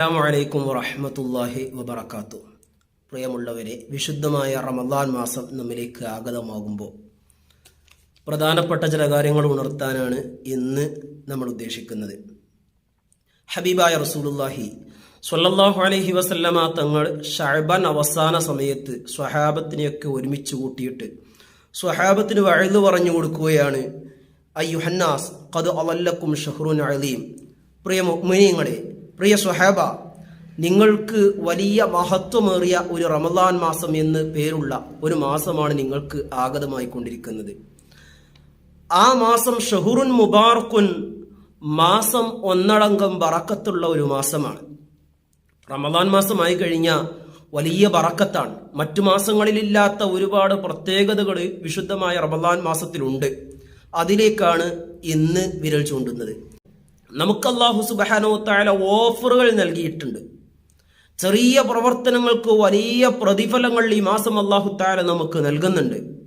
അസ്സാമലൈക്കും വറഹമത്തല്ലാഹി വബർക്കാത്തു പ്രിയമുള്ളവരെ വിശുദ്ധമായ റമദാൻ മാസം നമ്മിലേക്ക് ആഗതമാകുമ്പോൾ പ്രധാനപ്പെട്ട ചില കാര്യങ്ങൾ ഉണർത്താനാണ് ഇന്ന് നമ്മൾ ഉദ്ദേശിക്കുന്നത്. ഹബീബായ റസൂലുല്ലാഹി സ്വല്ലല്ലാഹു അലൈഹി വസല്ലമ തങ്ങൾ ഷഹബൻ അവസാന സമയത്ത് സ്വഹാബത്തിനെയൊക്കെ ഒരുമിച്ച് കൂട്ടിയിട്ട് സ്വഹാബത്തിന് വഴുതു പറഞ്ഞു കൊടുക്കുകയാണ് അയ്യുഹന്നാസ് കത് അവല്ലക്കും ഷഹ്റുൻ അലീം. പ്രിയ മുഅ്മിനീങ്ങളെ പ്രിയ സുഹേബ നിങ്ങൾക്ക് വലിയ മഹത്വമേറിയ ഒരു റമദാൻ മാസം എന്ന് പേരുള്ള ഒരു മാസമാണ് നിങ്ങൾക്ക് ആഗതമായി കൊണ്ടിരിക്കുന്നത് ആ മാസം ഷഹുറുൻ മുബാർക്കുൻ മാസം ഒന്നടങ്കം വറക്കത്തുള്ള ഒരു മാസമാണ്. റമദാൻ മാസമായി കഴിഞ്ഞ വലിയ വറക്കത്താണ് മറ്റു മാസങ്ങളിലില്ലാത്ത ഒരുപാട് പ്രത്യേകതകൾ വിശുദ്ധമായ റമദാൻ മാസത്തിലുണ്ട്. അതിലേക്കാണ് ഇന്ന് വിരൽ ചൂണ്ടുന്നത്. നമുക്ക് അള്ളാഹു സുബാനോ താല ഓഫറുകൾ നൽകിയിട്ടുണ്ട്. ചെറിയ പ്രവർത്തനങ്ങൾക്ക് വലിയ പ്രതിഫലങ്ങൾ ഈ മാസം അള്ളാഹു താല നമുക്ക് നൽകുന്നുണ്ട്.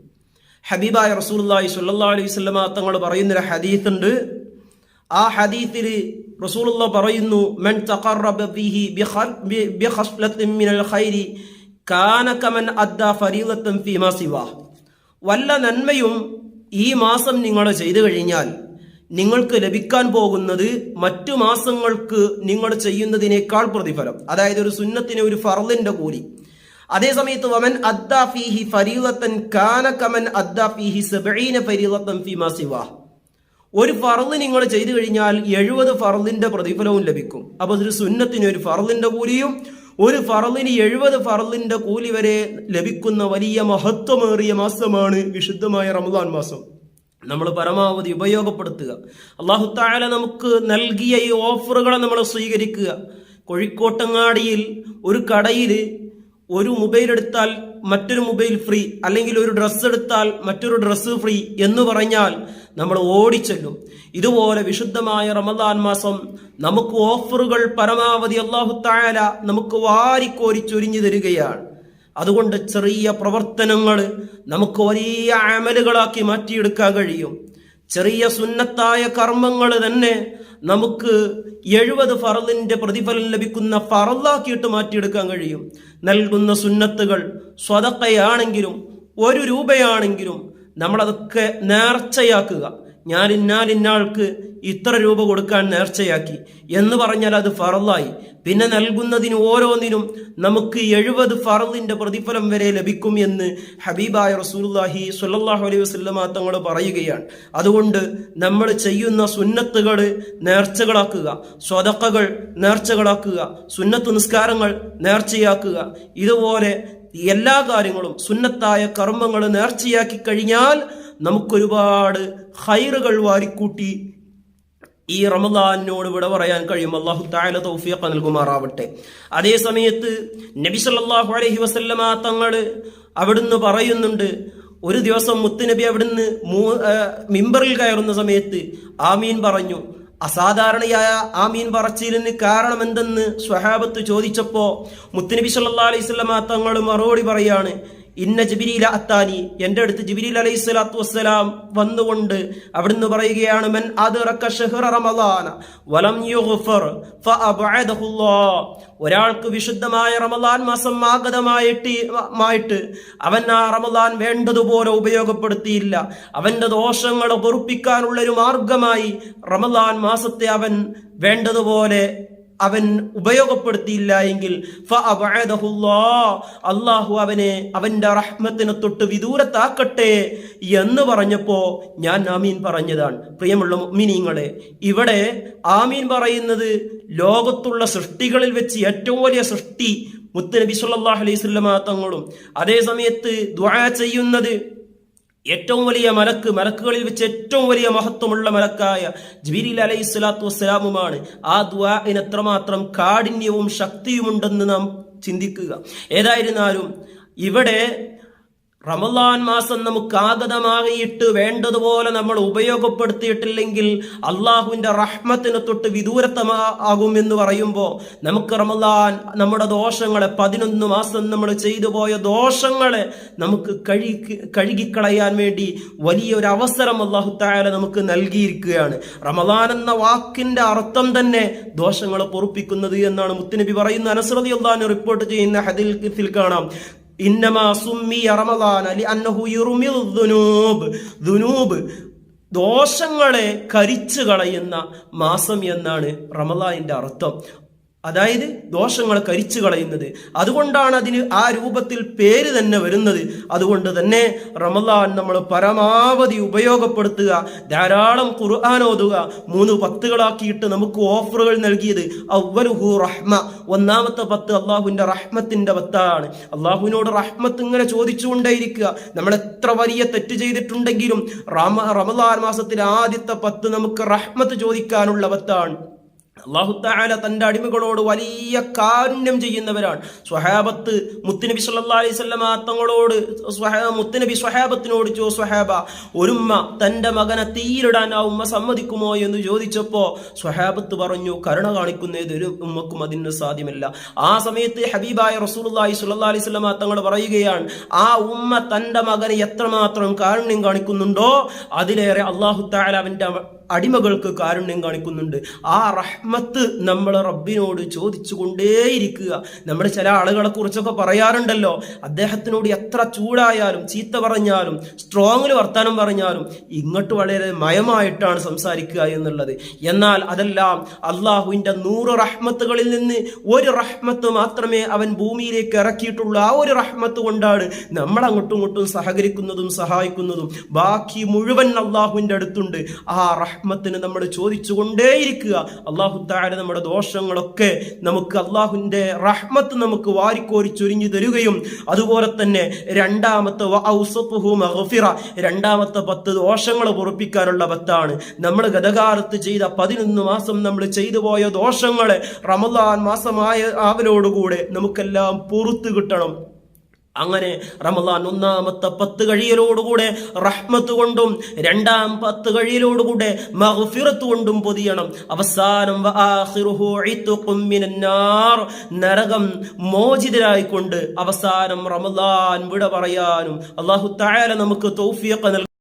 ഹബീബായ റസൂലി സുല്ലാ അലൈഹി സ്വലമ തങ്ങൾ പറയുന്നൊരു ഹദീത്ത് ഉണ്ട് ആ ഹദീത്തിൽ റസൂലുള്ള പറയുന്നു മൻ വല്ല നന്മയും ഈ മാസം നിങ്ങൾ ചെയ്തു കഴിഞ്ഞാൽ നിങ്ങൾക്ക് ലഭിക്കാൻ പോകുന്നത് മറ്റു മാസങ്ങൾക്ക് നിങ്ങൾ ചെയ്യുന്നതിനേക്കാൾ പ്രതിഫലം. അതായത് ഒരു സുന്നത്തിന് ഒരു ഫർലിന്റെ കൂലി. അതേസമയത്ത് വമൻ സിവാ. ഒരു ഫറൽ നിങ്ങൾ ചെയ്തു കഴിഞ്ഞാൽ എഴുപത് ഫറലിന്റെ പ്രതിഫലവും ലഭിക്കും. അപ്പൊ ഒരു സുന്നത്തിന് ഒരു ഫറലിന്റെ കൂലിയും ഒരു ഫറലിന് എഴുപത് ഫറലിന്റെ കൂലി വരെ ലഭിക്കുന്ന വലിയ മഹത്വമേറിയ മാസമാണ് വിശുദ്ധമായ റമദാൻ മാസം. നമ്മൾ പരമാവധി ഉപയോഗപ്പെടുത്തുക. അള്ളാഹു താല നമുക്ക് നൽകിയ ഈ ഓഫറുകളെ നമ്മൾ സ്വീകരിക്കുക. കോഴിക്കോട്ടങ്ങാടിയിൽ ഒരു കടയിൽ ഒരു മൊബൈൽ എടുത്താൽ മറ്റൊരു മൊബൈൽ ഫ്രീ അല്ലെങ്കിൽ ഒരു ഡ്രസ്സ് എടുത്താൽ മറ്റൊരു ഡ്രസ്സ് ഫ്രീ എന്ന് പറഞ്ഞാൽ നമ്മൾ ഓടിച്ചെല്ലും. ഇതുപോലെ വിശുദ്ധമായ റമദാൻ മാസം നമുക്ക് ഓഫറുകൾ പരമാവധി അള്ളാഹു താല നമുക്ക് വാരിക്കോരി ചൊരിഞ്ഞു തരികയാണ്. അതുകൊണ്ട് ചെറിയ പ്രവർത്തനങ്ങൾ നമുക്ക് വലിയ അമലുകളാക്കി മാറ്റിയെടുക്കാൻ കഴിയും. ചെറിയ സുന്നത്തായ കർമ്മങ്ങൾ തന്നെ നമുക്ക് എഴുപത് ഫറലിന്റെ പ്രതിഫലം ലഭിക്കുന്ന ഫറലാക്കിയിട്ട് മാറ്റിയെടുക്കാൻ കഴിയും. നൽകുന്ന സുന്നത്തുകൾ സ്വതക്കയാണെങ്കിലും ഒരു രൂപയാണെങ്കിലും നമ്മളതൊക്കെ നേർച്ചയാക്കുക. ഞാൻ ഇന്നാലിന്നാൾക്ക് ഇത്ര രൂപ കൊടുക്കാൻ നേർച്ചയാക്കി എന്ന് പറഞ്ഞാൽ അത് ഫറലായി പിന്നെ നൽകുന്നതിന് ഓരോന്നിനും നമുക്ക് എഴുപത് ഫറലിന്റെ പ്രതിഫലം വരെ ലഭിക്കും എന്ന് ഹബീബായ റസൂല്ലാഹി സുല്ലാഹു അലൈഹി വസല്ലമ തങ്ങൾ പറയുകയാണ്. അതുകൊണ്ട് നമ്മൾ ചെയ്യുന്ന സുന്നത്തുകൾ നേർച്ചകളാക്കുക സ്വതക്കകൾ നേർച്ചകളാക്കുക സുന്നത്ത് നിസ്കാരങ്ങൾ നേർച്ചയാക്കുക ഇതുപോലെ എല്ലാ കാര്യങ്ങളും സുന്നത്തായ കർമ്മങ്ങൾ നേർച്ചയാക്കി കഴിഞ്ഞാൽ നമുക്കൊരുപാട് ഹൈറുകൾ വാരിക്കൂട്ടി ഈ റമദാനോട് വിട പറയാൻ കഴിയും. അള്ളാഹു താല തൗഫിയൊക്കെ നൽകുമാറാവട്ടെ. അതേ സമയത്ത് നബി സല്ലല്ലാഹു അലൈഹി വസല്ലമ തങ്ങൾ അവിടുന്ന് പറയുന്നുണ്ട് ഒരു ദിവസം മുത്തുനബി അവിടുന്ന് മൂ മിമ്പറിൽ കയറുന്ന സമയത്ത് ആമീൻ പറഞ്ഞു. അസാധാരണയായ ആ മീൻ പറച്ചിലിന് കാരണം എന്തെന്ന് സ്വഹാബത്ത് ചോദിച്ചപ്പോ മുത്തുനബി സല്ലാ അലൈഹി സ്വലമ തങ്ങൾ മറുപടി പറയാണ് ഇന്ന ജിബിരില അത്താനി എന്റെ അടുത്ത് ജിബിരിൽ അലൈഹി സ്വലാത്തു വസ്സലാം വന്നുകൊണ്ട് അവിടുന്ന് പറയുകയാണ് മൻ റമദാന വലം ഒരാൾക്ക് വിശുദ്ധമായ റമദാൻ മാസം ആഗതമായിട്ട് മായിട്ട് അവൻ ആ റമദാൻ വേണ്ടതുപോലെ ഉപയോഗപ്പെടുത്തിയില്ല. അവന്റെ ദോഷങ്ങളെ പൊറുപ്പിക്കാനുള്ള ഒരു മാർഗമായി റമദാൻ മാസത്തെ അവൻ വേണ്ടതുപോലെ അവൻ ഉപയോഗപ്പെടുത്തിയില്ല എങ്കിൽ അള്ളാഹു അവനെ അവന്റെ റഹ്മത്തിനെ തൊട്ട് വിദൂരത്താക്കട്ടെ എന്ന് പറഞ്ഞപ്പോൾ ഞാൻ ആമീൻ പറഞ്ഞതാണ്. പ്രിയമുള്ള മിനിങ്ങളെ ഇവിടെ ആമീൻ പറയുന്നത് ലോകത്തുള്ള സൃഷ്ടികളിൽ വെച്ച് ഏറ്റവും വലിയ സൃഷ്ടി മുത്തനബി സല്ലാഹു അലൈഹി സ്വല്ലമ തങ്ങളും അതേ സമയത്ത് ദ്വാ ചെയ്യുന്നത് ഏറ്റവും വലിയ മലക്ക് മലക്കുകളിൽ വെച്ച് ഏറ്റവും വലിയ മഹത്വമുള്ള മലക്കായ ജിബിരിൽ അലൈഹി സ്വലാത്തു വസ്സലാമുമാണ്. ആ ദ്വാന് എത്രമാത്രം കാഠിന്യവും ശക്തിയുമുണ്ടെന്ന് നാം ചിന്തിക്കുക. ഏതായിരുന്നാലും ഇവിടെ റമലാൻ മാസം നമുക്ക് ആഗതമാകിയിട്ട് വേണ്ടതുപോലെ നമ്മൾ ഉപയോഗപ്പെടുത്തിയിട്ടില്ലെങ്കിൽ അള്ളാഹുവിന്റെ റഹ്മത്തിന് തൊട്ട് വിദൂരത്തമാകും എന്ന് പറയുമ്പോൾ നമുക്ക് റമദാൻ നമ്മുടെ ദോഷങ്ങളെ പതിനൊന്ന് മാസം നമ്മൾ ചെയ്തു പോയ ദോഷങ്ങളെ നമുക്ക് കഴുകി കഴുകിക്കളയാൻ വേണ്ടി വലിയൊരു അവസരം അള്ളാഹു തായാല നമുക്ക് നൽകിയിരിക്കുകയാണ്. റമദാൻ എന്ന വാക്കിന്റെ അർത്ഥം തന്നെ ദോഷങ്ങളെ പൊറുപ്പിക്കുന്നത് എന്നാണ് മുത്തുനബി പറയുന്ന അനുസൃതി അള്ളഹാൻ റിപ്പോർട്ട് ചെയ്യുന്ന ഹദിൽ കാണാം. ദോഷങ്ങളെ കരിച്ചു കളയുന്ന മാസം എന്നാണ് റമദാനിന്റെ അർത്ഥം. അതായത് ദോഷങ്ങൾ കരിച്ചു കളയുന്നത്. അതുകൊണ്ടാണ് അതിന് ആ രൂപത്തിൽ പേര് തന്നെ വരുന്നത്. അതുകൊണ്ട് തന്നെ റമദാൻ നമ്മൾ പരമാവധി ഉപയോഗപ്പെടുത്തുക. ധാരാളം ഖുർആൻ ഓതുക. മൂന്ന് പത്തുകളാക്കിയിട്ട് നമുക്ക് ഓഫറുകൾ നൽകിയത് അവലുഹു റഹ്മ. ഒന്നാമത്തെ പത്ത് അള്ളാഹുവിന്റെ റഹ്മത്തിന്റെ പത്താണ്. അള്ളാഹുവിനോട് റഹ്മത്ത് ഇങ്ങനെ ചോദിച്ചുകൊണ്ടേയിരിക്കുക. നമ്മൾ എത്ര വലിയ തെറ്റ് ചെയ്തിട്ടുണ്ടെങ്കിലും റമ റമദാൻ മാസത്തിൽ ആദ്യത്തെ പത്ത് നമുക്ക് റഹ്മത്ത് ചോദിക്കാനുള്ള പത്താണ്. അള്ളാഹുത്താല തന്റെ അടിമകളോട് വലിയ കാരുണ്യം ചെയ്യുന്നവരാണ്. സ്വഹാബത്ത് മുത്തുനബി സല്ലാ അലൈഹി സ്വലമ തങ്ങളോട് മുത്തുനബി സ്വഹാബത്തിനോട് ചോ സ്വഹാബ ഒരുമ്മ തന്റെ മകനെ തീയിലിടാൻ ആ ഉമ്മ സമ്മതിക്കുമോ? എന്ന് ചോദിച്ചപ്പോൾ സ്വഹാബത്ത് പറഞ്ഞു കരുണ കാണിക്കുന്നത് ഒരു ഉമ്മക്കും അതിന് സാധ്യമല്ല. ആ സമയത്ത് ഹബീബായ റസൂലി സുല്ലാ അലൈഹി സ്വലമ തങ്ങൾ പറയുകയാണ് ആ ഉമ്മ തന്റെ മകനെ എത്രമാത്രം കാരുണ്യം കാണിക്കുന്നുണ്ടോ? അതിലേറെ അള്ളാഹു താല അവന്റെ അടിമകൾക്ക് കാരുണ്യം കാണിക്കുന്നുണ്ട്. ആ റഹ്മത്ത് നമ്മൾ റബ്ബിനോട് ചോദിച്ചു കൊണ്ടേയിരിക്കുക നമ്മൾ ചില ആളുകളെ കുറിച്ചൊക്കെ പറയാറുണ്ടല്ലോ. അദ്ദേഹത്തിനോട് എത്ര ചൂടായാലും ചീത്ത പറഞ്ഞാലും സ്ട്രോങ്ങിൽ വർത്തമാനം പറഞ്ഞാലും ഇങ്ങോട്ട് വളരെ മയമായിട്ടാണ് സംസാരിക്കുക എന്നുള്ളത്. എന്നാൽ അതെല്ലാം അള്ളാഹുവിന്റെ നൂറ് റഹ്മത്തുകളിൽ നിന്ന് ഒരു റഹ്മത്ത് മാത്രമേ അവൻ ഭൂമിയിലേക്ക് ഇറക്കിയിട്ടുള്ളൂ ആ ഒരു റഹ്മത്ത് കൊണ്ടാണ് നമ്മൾ അങ്ങോട്ടും ഇങ്ങോട്ടും സഹകരിക്കുന്നതും സഹായിക്കുന്നതും. ബാക്കി മുഴുവൻ അള്ളാഹുവിന്റെ അടുത്തുണ്ട്. ആ റഹ്മത്തിന് നമ്മൾ ചോദിച്ചുകൊണ്ടേയിരിക്കുക. അള്ളാഹു താര നമ്മുടെ ദോഷങ്ങളൊക്കെ നമുക്ക് അള്ളാഹുവിന്റെ റഹ്മത്ത് നമുക്ക് വാരിക്കോരി ചൊരിഞ്ഞു തരികയും അതുപോലെ തന്നെ രണ്ടാമത്തെ രണ്ടാമത്തെ പത്ത് ദോഷങ്ങൾ പൊറപ്പിക്കാനുള്ള പത്താണ്. നമ്മൾ ഗതകാലത്ത് ചെയ്ത പതിനൊന്ന് മാസം നമ്മൾ ചെയ്തു പോയ ദോഷങ്ങളെ റമദാൻ മാസമായ ആവലോടുകൂടെ നമുക്കെല്ലാം പുറത്തു കിട്ടണം. അങ്ങനെ റമദാൻ ഒന്നാമത്തെ പത്ത് കഴിയലോടുകൂടെ റഹ്മത്ത് കൊണ്ടും രണ്ടാം പത്ത് കഴിയലോടുകൂടെ മഹ്ഫിറത്ത് കൊണ്ടും പൊതിയണം. അവസാനം നരകം മോചിതരായിക്കൊണ്ട് അവസാനം റമദാൻ വിട പറയാനും അള്ളാഹു തായാല നമുക്ക് തൗഫിയൊക്കെ